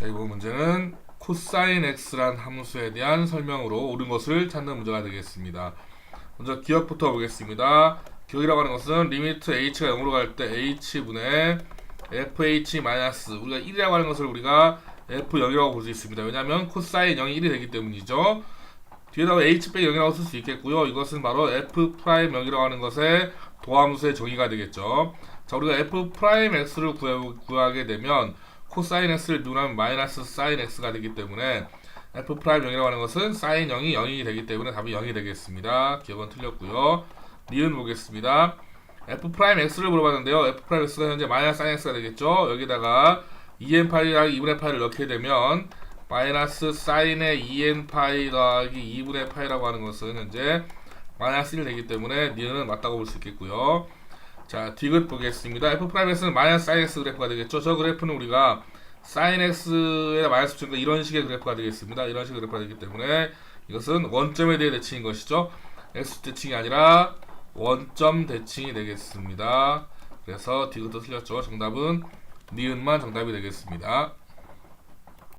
자, 이번 문제는 코사인 x란 함수에 대한 설명으로 옳은 것을 찾는 문제가 되겠습니다. 먼저 기억부터 보겠습니다. 기억이라고 하는 것은 리미트 h가 0으로 갈 때 h분의 fh 마이너스 우리가 1이라고 하는 것을 우리가 f0이라고 볼 수 있습니다. 왜냐하면 코사인 0이 1이 되기 때문이죠. 뒤에다가 h 빼기 0이라고 쓸 수 있겠고요. 이것은 바로 f 프라임 0이라고 하는 것의 도함수의 정의가 되겠죠. 자, 우리가 f 프라임 x를 구해, 구하게 되면 코사인 x를 누르면 마이너스 사인 x가 되기 때문에 f 프라임 0이라고 하는 것은 사인 0이 0이 되기 때문에 답이 0이 되겠습니다. 기억은 틀렸고요. 니은 보겠습니다. f 프라임 x를 물어봤는데요. f 프라임 x가 현재 마이너스 사인 x가 되겠죠. 여기다가 2n 파이랑 2분의 파이를 넣게 되면 마이너스 사인의 2n 파이 더하기 2분의 파이라고 하는 것은 현재 마이너스 1 되기 때문에 니은은 맞다고 볼 수 있겠고요. 자, 디귿 보겠습니다. f 프라임 x는 마이너스 사인 x 그래프가 되겠죠. 저 그래프는 우리가 사인 x에 마이너스 붙이니까 이런 식의 그래프가 되겠습니다. 이런 식의 그래프가 되기 때문에 이것은 원점에 대해 대칭인 것이죠. x 대칭이 아니라 원점 대칭이 되겠습니다. 그래서 디귿도 틀렸죠. 정답은 니은만 정답이 되겠습니다.